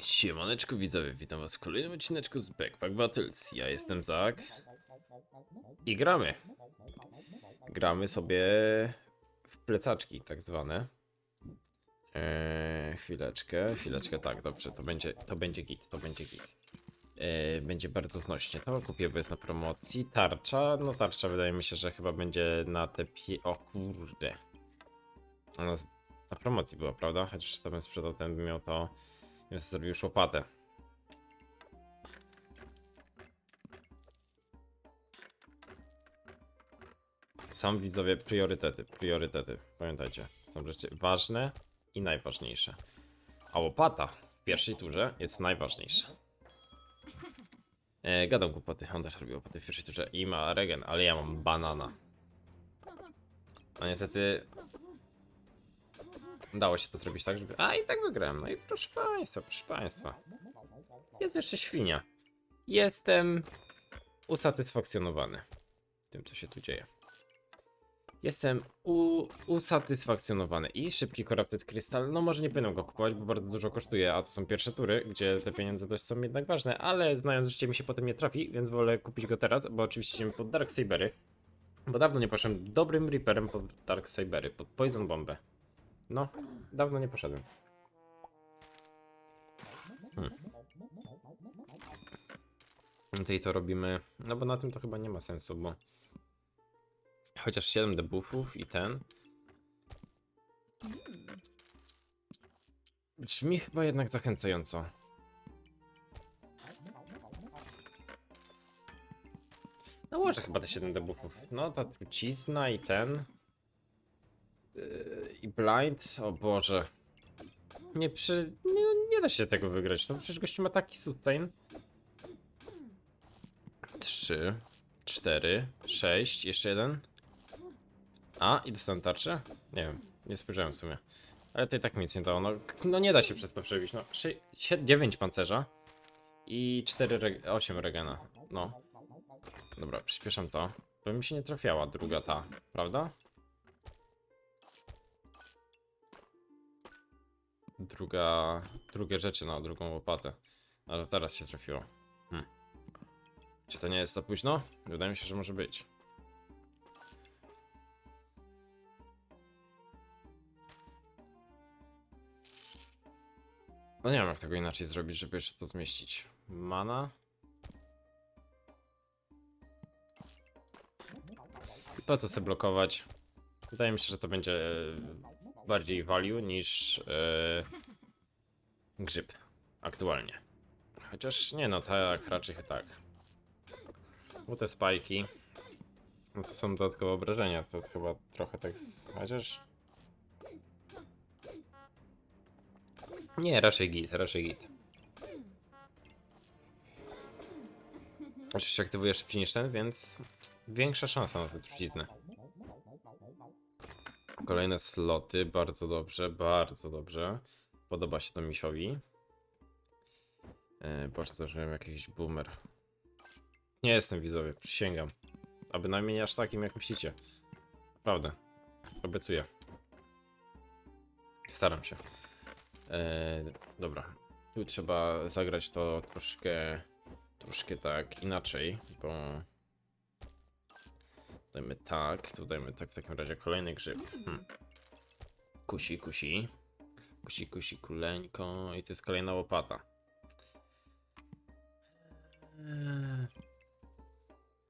Siemaneczku widzowie, witam was w kolejnym odcineczku z Backpack Battles. Ja jestem Zak i gramy. Gramy sobie w plecaczki tak zwane. Eee, chwileczkę, chwileczkę, tak, dobrze, to będzie, to będzie git, to będzie git. Eee, będzie bardzo znośnie. To kupię, bo jest na promocji. Tarcza, no tarcza wydaje mi się, że chyba będzie na te. O kurde. Ona na promocji była, prawda? Chociaż to bym sprzedał, ten by miał to... Sobie zrobił już łopatę. Sam widzowie, priorytety, priorytety. Pamiętajcie, są rzeczy ważne i najważniejsze. A łopata w pierwszej turze jest najważniejsza. E, gadam głupoty, on też robił łopaty w pierwszej turze i ma regen, ale ja mam banana. A niestety Udało się to zrobić tak, żeby... A i tak wygrałem. No i proszę państwa, proszę państwa. Jest jeszcze świnia. Jestem usatysfakcjonowany tym, co się tu dzieje. Jestem usatysfakcjonowany. I szybki Corrupted Crystal. No może nie powinienem go kupować, bo bardzo dużo kosztuje, a to są pierwsze tury, gdzie te pieniądze dość są jednak ważne, ale znając życie mi się potem nie trafi, więc wolę kupić go teraz, bo oczywiście idziemy pod Dark Sabery. Bo dawno nie poszedłem dobrym Reaperem pod Dark Sabery, pod Poison Bombę. No, dawno nie poszedłem. Hmm. No i to robimy. No bo na tym to chyba nie ma sensu, bo. Chociaż 7 debuffów i ten. Brzmi chyba jednak zachęcająco. Nałożę chyba te 7 debuffów. No, ta trucizna i ten. Yy, I blind, o Boże. Nie przy... Nie, nie da się tego wygrać, no przecież gościu ma taki sustain. 3, 4, 6, jeszcze jeden. A, i dostanę tarczę? Nie wiem, nie spojrzałem w sumie. Ale to i tak mi nic nie dało, no, no nie da się przez to przebić, no. 9 pancerza i 4, reg 8 regena, no. Dobra, przyspieszam to, bo mi się nie trafiała druga ta, prawda? Druga, drugie rzeczy na drugą łopatę. Ale teraz się trafiło. Hmm. Czy to nie jest za późno? Wydaje mi się, że może być. No nie wiem jak tego inaczej zrobić, żeby jeszcze to zmieścić. Mana. Po co sobie blokować? Wydaje mi się, że to będzie bardziej value niż e, grzyb aktualnie. Chociaż nie no, tak, raczej tak. Bo te spajki, no to są dodatkowe obrażenia, to chyba trochę tak, chociaż... Nie, raczej git, raczej git. Oczywiście aktywujesz szybciej niż ten, więc większa szansa na tę truciznę. Kolejne sloty, bardzo dobrze, bardzo dobrze. Podoba się to misiowi. E, Boże, zacząłem jakiś boomer. Nie jestem widzowie, przysięgam. A bynajmniej nie aż takim jak myślicie. Naprawdę. Obiecuję. Staram się. E, dobra. Tu trzeba zagrać to troszkę, troszkę tak inaczej, bo Dajmy tak, tu dajmy tak w takim razie kolejny grzyb. Hmm. Kusi, kusi. Kusi, kusi, kuleńko. I to jest kolejna łopata. Eee.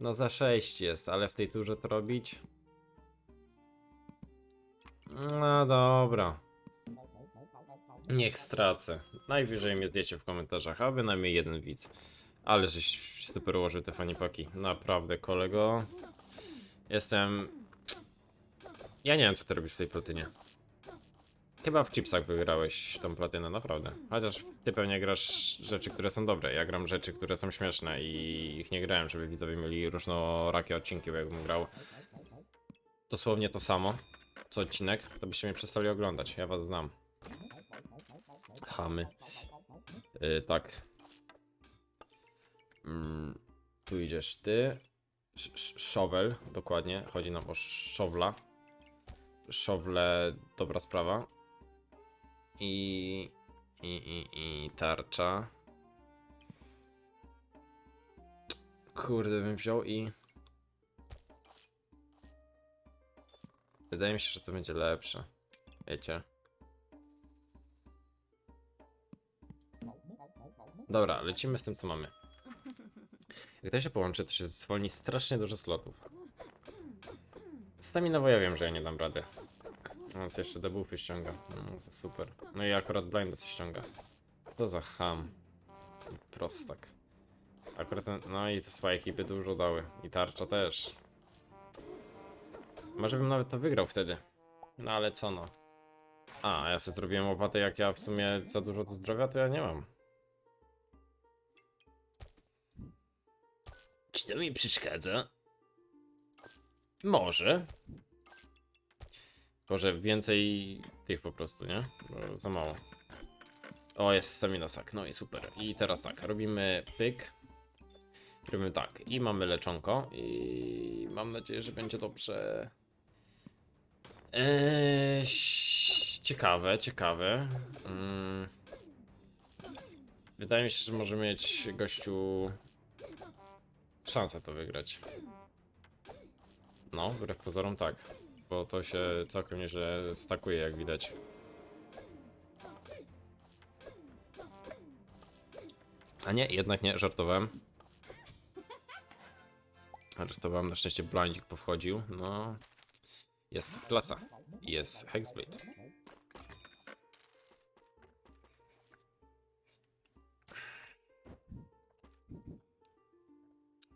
No za 6 jest, ale w tej turze to robić? No dobra. Niech stracę. Najwyżej mnie zdjęcie w komentarzach, a bynajmniej jeden widz. Ale żeś super ułożył te fanipaki. Naprawdę, kolego. Jestem. Ja nie wiem, co ty robisz w tej platynie. Chyba w chipsach wygrałeś tą platynę, naprawdę. Chociaż ty pewnie grasz rzeczy, które są dobre. Ja gram rzeczy, które są śmieszne i ich nie grałem, żeby widzowie mieli różnorakie odcinki, bo jakbym grał dosłownie to samo, co odcinek, to byście mnie przestali oglądać. Ja was znam. Chamy. Yy, tak. Mm, tu idziesz ty. Sz- sz- Shovel, dokładnie. Chodzi nam o szowla. Szowle, dobra sprawa. I i, i, i tarcza. Kurde, bym wziął i... Wydaje mi się, że to będzie lepsze. Wiecie? Dobra, lecimy z tym, co mamy. Jak to się połączy, to się zwolni strasznie dużo slotów. Staminowo ja wiem, że ja nie dam rady. On sobie jeszcze debuffy ściąga. No, super. No i akurat blinda się ściąga. Co za ham? Prostak. Akurat ten, no i to swoje ekipy dużo dały. I tarcza też. Może bym nawet to wygrał wtedy. No ale co no. A ja sobie zrobiłem łopatę, jak ja w sumie za dużo do zdrowia, to ja nie mam. Czy to mi przeszkadza? Może. Może więcej tych po prostu, nie? Bo za mało. O, jest stamina sak, no i super. I teraz tak, robimy pyk. Robimy tak, i mamy leczonko. I mam nadzieję, że będzie dobrze. Eee, ciekawe, ciekawe. Mm. Wydaje mi się, że może mieć gościu szansę to wygrać. No, wbrew pozorom tak. Bo to się całkiem nieźle stakuje, jak widać. A nie, jednak nie, żartowałem. Żartowałem, na szczęście blindzik powchodził. No, jest klasa. Jest Hexblade.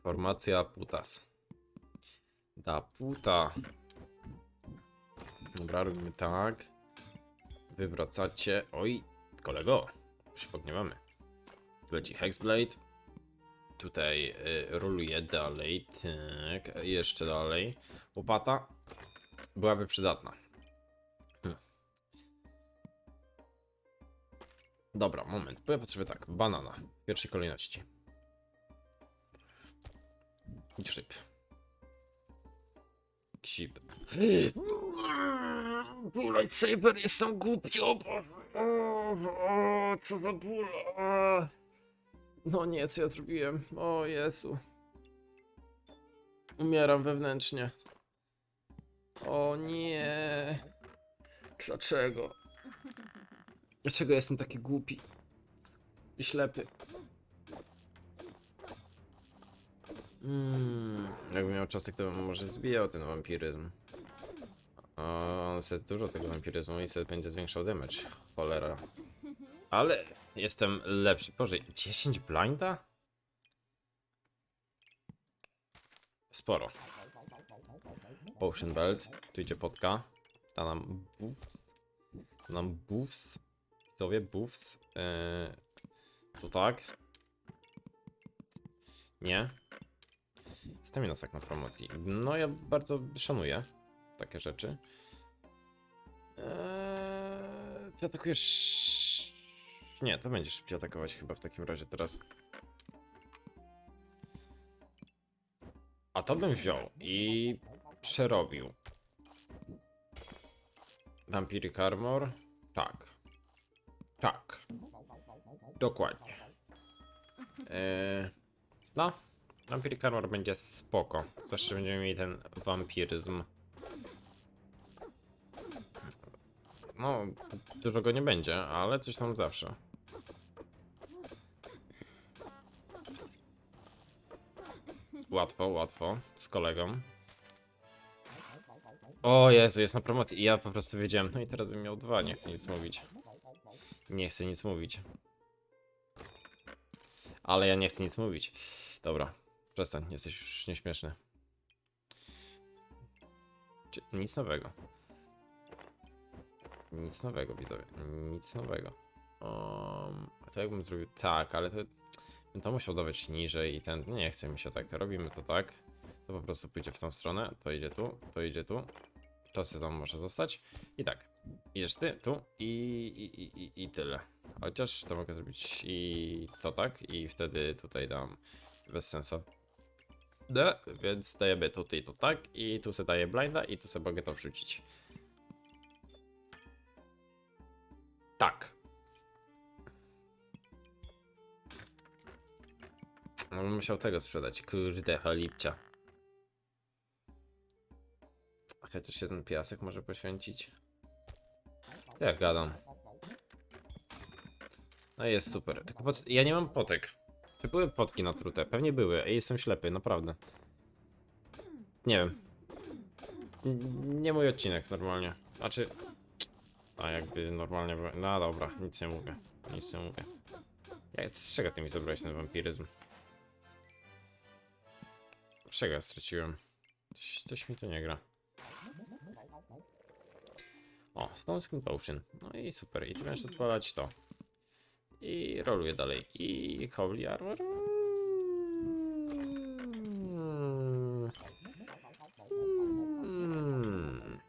Formacja Putas. Da puta. Dobra, robimy tak. Wywracacie. Oj, kolego. Się pogniewamy. Leci Hexblade. Tutaj y, roluję dalej. Tak, jeszcze dalej. Łopata byłaby przydatna. Hm. Dobra, moment. Bo ja potrzebuję tak. Banana. W pierwszej kolejności. I szyb. Ksip. Lightsaber, jestem głupi, o Boże. O, co za ból. No nie, co ja zrobiłem? O Jezu. Umieram wewnętrznie. O nie. Dlaczego? Dlaczego jestem taki głupi? I ślepy. Mm, jakbym miał czasek, to bym może zbijał ten wampiryzm. O, on sobie dużo tego wampiryzmu i sobie będzie zwiększał damage. Cholera. Ale jestem lepszy. Boże, 10 blinda? Sporo. Potion Belt. Tu idzie potka. Da nam buffs. Da nam buffs. Widzowie, buffs. Eee, tu tak. Nie. Stamina tak na promocji. No ja bardzo szanuję takie rzeczy. Eee, ty atakujesz... Nie, to będziesz szybciej atakować chyba w takim razie teraz. A to bym wziął i przerobił. Vampiric Armor? Tak. Tak. Dokładnie. Eee, no, Vampiric Armor będzie spoko. Zwłaszcza będziemy mieli ten wampiryzm. No, dużo go nie będzie, ale coś tam zawsze. Łatwo, łatwo. Z kolegą. O Jezu, jest na promocji. I ja po prostu wiedziałem. No i teraz bym miał dwa, nie chcę nic mówić. Nie chcę nic mówić. Ale ja nie chcę nic mówić. Dobra, przestań, jesteś już nieśmieszny. Nic nowego. Nic nowego, widzowie. Nic nowego. Um, to jakbym zrobił tak, ale to bym to musiał dawać niżej i ten. Nie chce mi się tak. Robimy to tak. To po prostu pójdzie w tą stronę. To idzie tu, to idzie tu. To sobie tam może zostać. I tak. Idziesz ty, tu i, i, i, i, i tyle. Chociaż to mogę zrobić i to tak. I wtedy tutaj dam bez sensu. D, więc dajemy tutaj to tak i tu sobie daję blinda i tu sobie mogę to wrzucić. Tak. No, musiał tego sprzedać, kurde, halipcia. Chociaż się ten piasek może poświęcić. Jak gadam. No jest super, tylko ja nie mam potek. Czy były potki na trutę? Pewnie były. Jestem ślepy, naprawdę. Nie wiem. Nie mój odcinek normalnie. Znaczy. A jakby normalnie. No dobra, nic nie mówię. Nic nie mówię. Jak, z czego ty mi zabrałeś ten wampiryzm? Z czego ja straciłem? Coś, coś mi tu nie gra. O, Stone Skin Potion. No i super. I będziesz odpalać to. I roluję dalej. I Holy Armor. Mm. Mm.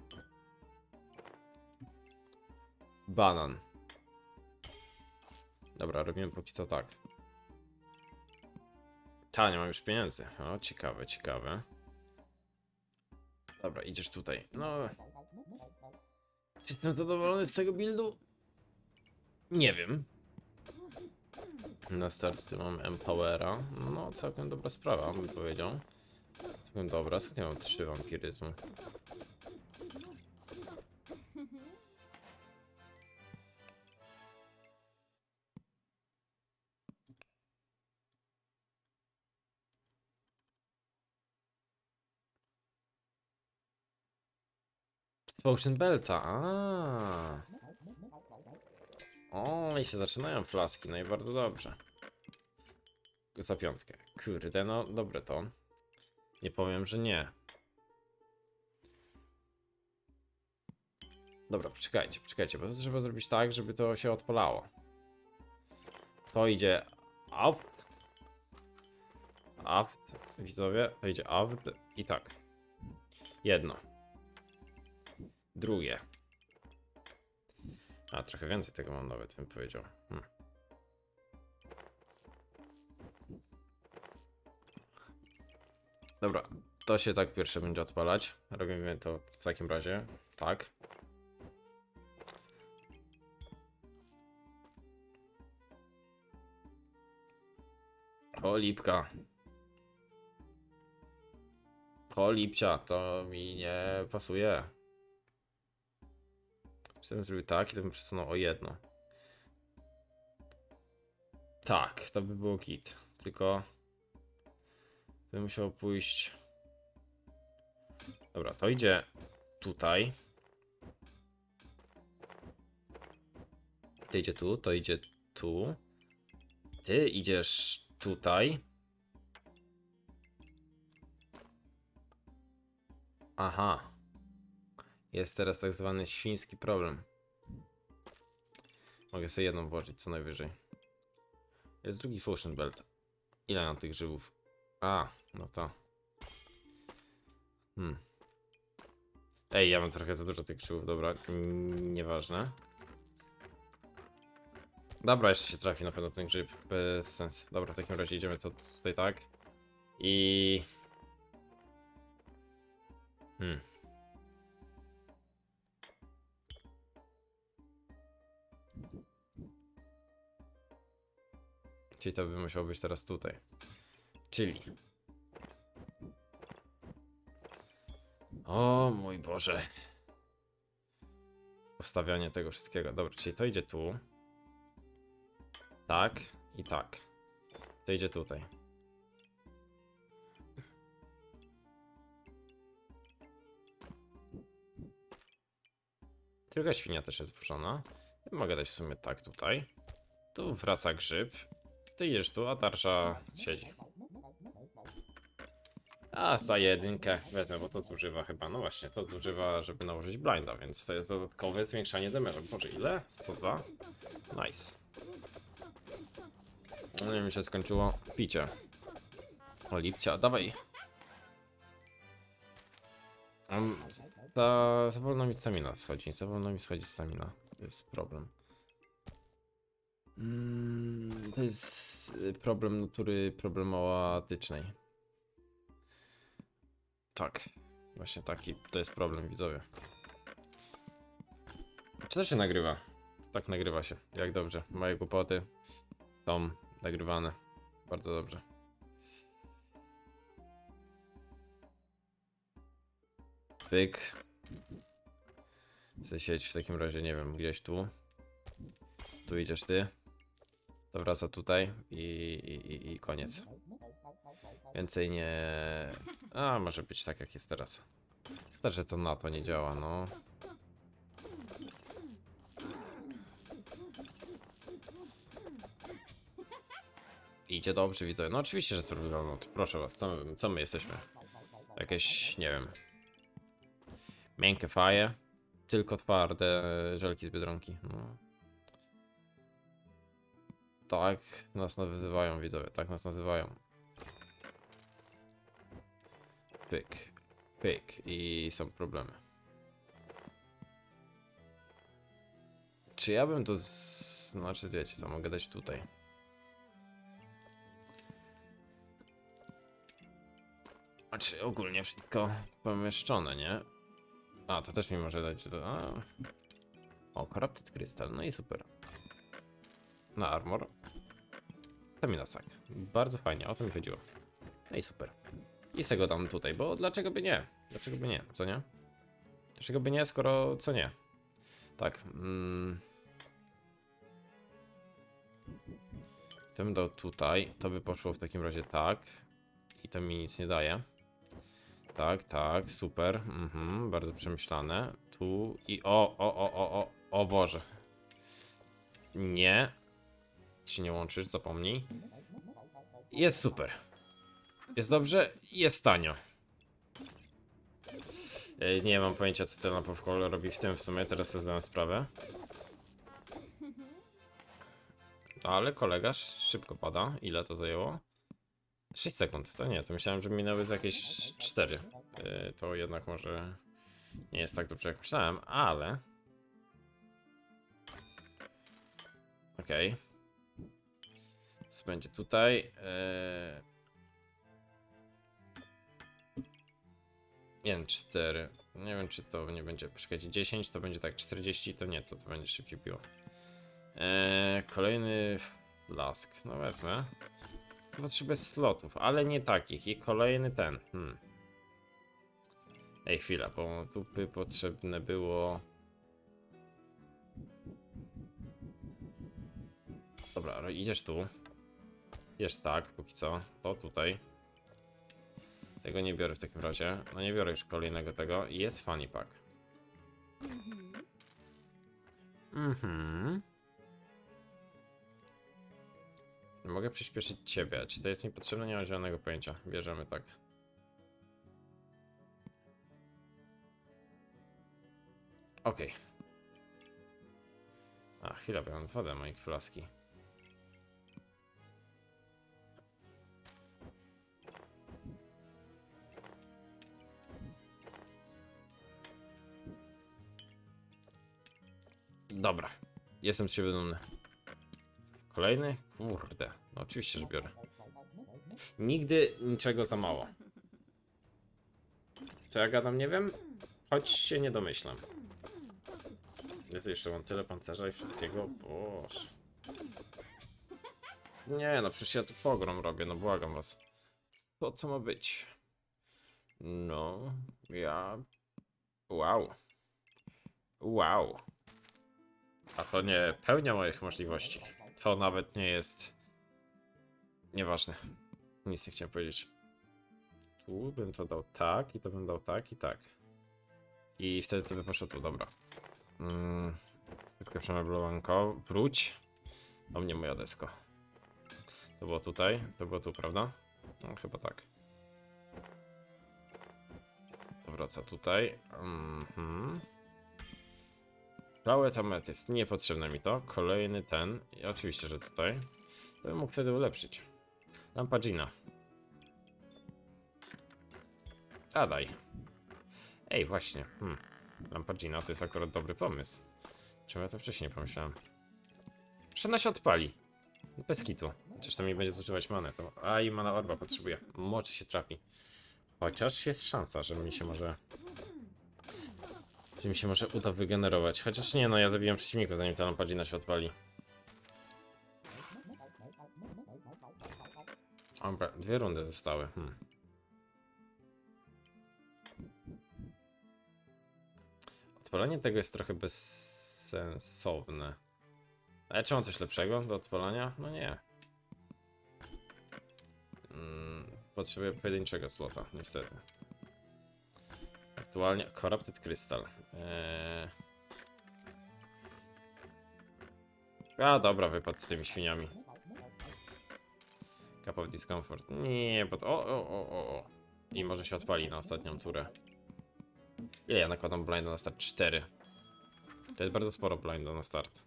Banan. Dobra, robimy póki co tak. Ta, nie mam już pieniędzy. O, ciekawe, ciekawe. Dobra, idziesz tutaj. No. Czy jestem zadowolony z tego buildu? Nie wiem. Na start tu mam Empowera. No, całkiem dobra sprawa, bym powiedział. Całkiem dobra. Skąd ja mam trzy wampiryzmu? Potion Belta, a. O, i się zaczynają flaski, no i bardzo dobrze. Za piątkę. Kurde, no dobre to. Nie powiem, że nie. Dobra, poczekajcie, poczekajcie, bo to trzeba zrobić tak, żeby to się odpalało. To idzie aft. Aft, widzowie, to idzie aft i tak. Jedno. Drugie. A, trochę więcej tego mam nawet, bym powiedział. Hmm. Dobra, to się tak pierwsze będzie odpalać. Robimy to w takim razie. Tak. O, lipka. O, lipcia, to mi nie pasuje. Gdybym zrobił tak i to bym przesunął o jedno. Tak, to by było git. Tylko... Bym musiał pójść... Dobra, to idzie tutaj. To idzie tu, to idzie tu. Ty idziesz tutaj. Aha. Jest teraz tak zwany świński problem. Mogę sobie jedną włożyć co najwyżej. Jest drugi Fusion Belt. Ile mam tych grzybów? A, no to. Hmm. Ej, ja mam trochę za dużo tych grzybów, dobra. mm, Nieważne. Dobra, jeszcze się trafi na pewno ten grzyb. Bez sensu. Dobra, w takim razie idziemy to tutaj tak. I... Hmm. Czyli to by musiało być teraz tutaj. Czyli. O mój Boże. Ustawianie tego wszystkiego. Dobra, czyli to idzie tu. Tak i tak. To idzie tutaj. Druga świnia też jest włożona. Mogę dać w sumie tak tutaj. Tu wraca grzyb. Ty idziesz tu, a tarcza siedzi. A za jedynkę wezmę, bo to zużywa chyba. No właśnie, to zużywa, żeby nałożyć blinda, więc to jest dodatkowe zwiększanie damage'u. Boże, ile? 102? Nice. No i mi się skończyło picie. O lipcia, dawaj. Um, za, za wolno mi stamina schodzi, za wolno mi schodzi stamina. To jest problem. Mm, to jest y, problem natury problematycznej. Tak. Właśnie taki to jest problem, widzowie. Czy to się nagrywa? Tak nagrywa się. Jak dobrze. Moje głupoty są nagrywane. Bardzo dobrze. Pyk. Chcę sieć w takim razie, nie wiem, gdzieś tu. Tu idziesz ty. To wraca tutaj i, i, i, koniec. Więcej nie... A, może być tak jak jest teraz. Szkoda, że to na to nie działa, no. Idzie dobrze, widzę. No oczywiście, że survival mode. Proszę was, co, my- co my jesteśmy? Jakieś, nie wiem... Miękkie faje. Tylko twarde żelki z Biedronki. No. Tak nas nazywają widzowie, tak nas nazywają. Pyk, pyk i są problemy. Czy ja bym to z... Znaczy wiecie co, mogę dać tutaj. Znaczy ogólnie wszystko pomieszczone, nie? A, to też mi może dać to... A. O, Corrupted Crystal, no i super. Na armor. Stamina sack. Bardzo fajnie, o to mi chodziło. No i super. I z tego dam tutaj, bo dlaczego by nie? Dlaczego by nie, co nie? Dlaczego by nie, skoro co nie? Tak. Mm. To dał tutaj, to by poszło w takim razie tak. I to mi nic nie daje. Tak, tak, super. Mhm, bardzo przemyślane. Tu i o, o, o, o, o, o Boże. Nie. Się nie łączysz, zapomnij. Jest super. Jest dobrze, jest tanio. Nie mam pojęcia, co ten Napowkol robi w tym w sumie, teraz sobie zdałem sprawę. Ale kolega szybko pada. Ile to zajęło? 6 sekund, to nie, to myślałem, że minęły jakieś 4. Yy, to jednak może nie jest tak dobrze jak myślałem, ale... Okej. Co będzie tutaj? Yy... 1, 4. Nie wiem, czy to nie będzie. Poczekajcie, 10 to będzie tak, 40 to nie, to, to będzie szybciej piło. Eee, kolejny flask. No wezmę. Potrzebuję slotów, ale nie takich. I kolejny ten. Hmm. Ej, chwila, bo tu by potrzebne było. Dobra, idziesz tu. Idziesz tak, póki co. To tutaj. Tego nie biorę w takim razie. No nie biorę już kolejnego tego. Jest funny pack. Mhm. Mogę przyspieszyć ciebie. Czy to jest mi potrzebne? Nie mam zielonego pojęcia. Bierzemy tak. Okej. A, chwila, bo ja mam dwa flaski. Jestem z siebie dumny. Kolejny? Kurde. No oczywiście, że biorę. Nigdy niczego za mało. Co ja gadam, nie wiem? Choć się nie domyślam. Jest jeszcze mam tyle pancerza i wszystkiego. Boże. Nie no, przecież ja tu pogrom robię, no błagam was. To co ma być? No, ja... Wow. Wow. A to nie pełnia moich możliwości. To nawet nie jest. Nieważne. Nic nie chciałem powiedzieć. Tu bym to dał tak, i to bym dał tak, i tak. I wtedy to by poszło tu, dobra. Mm, szybkie przemeblowanko. Wróć. O mnie moja desko. To było tutaj, to było tu, prawda? No, chyba tak. Wraca tutaj. Mhm. Cały tamet jest niepotrzebne mi to. Kolejny ten. I oczywiście, że tutaj. To bym mógł wtedy ulepszyć. Lampa Gina. A daj. Ej, właśnie. Hmm. Lampa Gina to jest akurat dobry pomysł. Czemu ja to wcześniej nie pomyślałem? Że się odpali. Bez kitu. Chociaż to mi będzie zużywać manę. To... A i mana orba potrzebuje. Może się trafi. Chociaż jest szansa, że mi się może że mi się może uda wygenerować. Chociaż nie, no ja zabiłem przeciwników, zanim ta lampadina się odpali. Dobra, dwie rundy zostały. Hmm. odpalanie tego jest trochę bezsensowne. Ale czy mam coś lepszego do odpalania? No nie. Mm, potrzebuję pojedynczego slota, niestety. Aktualnie Corrupted Crystal. Eee... A dobra, wypadł z tymi świniami. Cup of Discomfort. Nie, bo to... O, o, o, o, o. I może się odpali na ostatnią turę. Ile ja nakładam blinda na start? 4. To jest bardzo sporo blinda na start.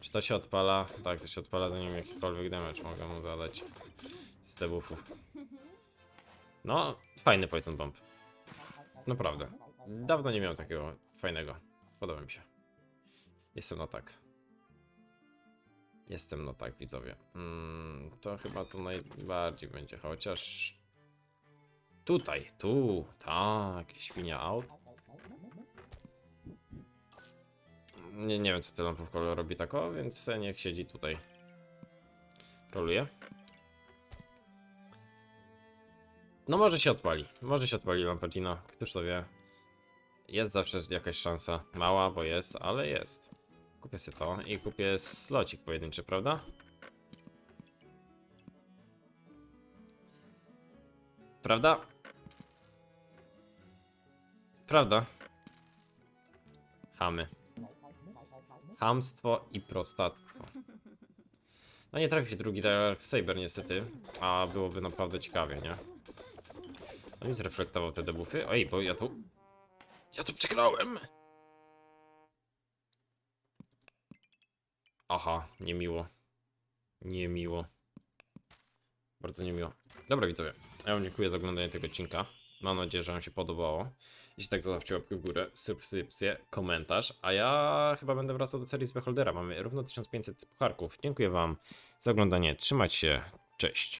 Czy to się odpala? Tak, to się odpala zanim jakikolwiek damage mogę mu zadać z debuffów. No, fajny Poison Bomb. Naprawdę. Dawno nie miałem takiego fajnego. Podoba mi się. Jestem na tak. Jestem no tak, widzowie. Mm, to chyba tu najbardziej będzie, chociaż... Tutaj, tu, tak, świnia out. Nie, nie wiem, co ty lampów kolor robi tako, więc niech siedzi tutaj. Roluje. No może się odpali, może się odpali Lampadino, któż to wie. Jest zawsze jakaś szansa, mała, bo jest, ale jest. Kupię sobie to i kupię slocik pojedynczy, prawda? Prawda? Prawda? Chamy. Hamstwo i prostactwo. No nie trafi się drugi Dark Saber niestety, a byłoby naprawdę ciekawie, nie? No mi zreflektował te debuffy. Oj, bo ja tu... Ja tu przegrałem! Aha, niemiło. Niemiło. Bardzo niemiło. Dobra widzowie, ja wam dziękuję za oglądanie tego odcinka. Mam nadzieję, że wam się podobało. Jeśli tak, zostawcie łapkę w górę, subskrypcję, komentarz, a ja chyba będę wracał do serii z Beholdera. Mamy równo 1500 pucharków. Dziękuję wam za oglądanie, trzymajcie się, cześć.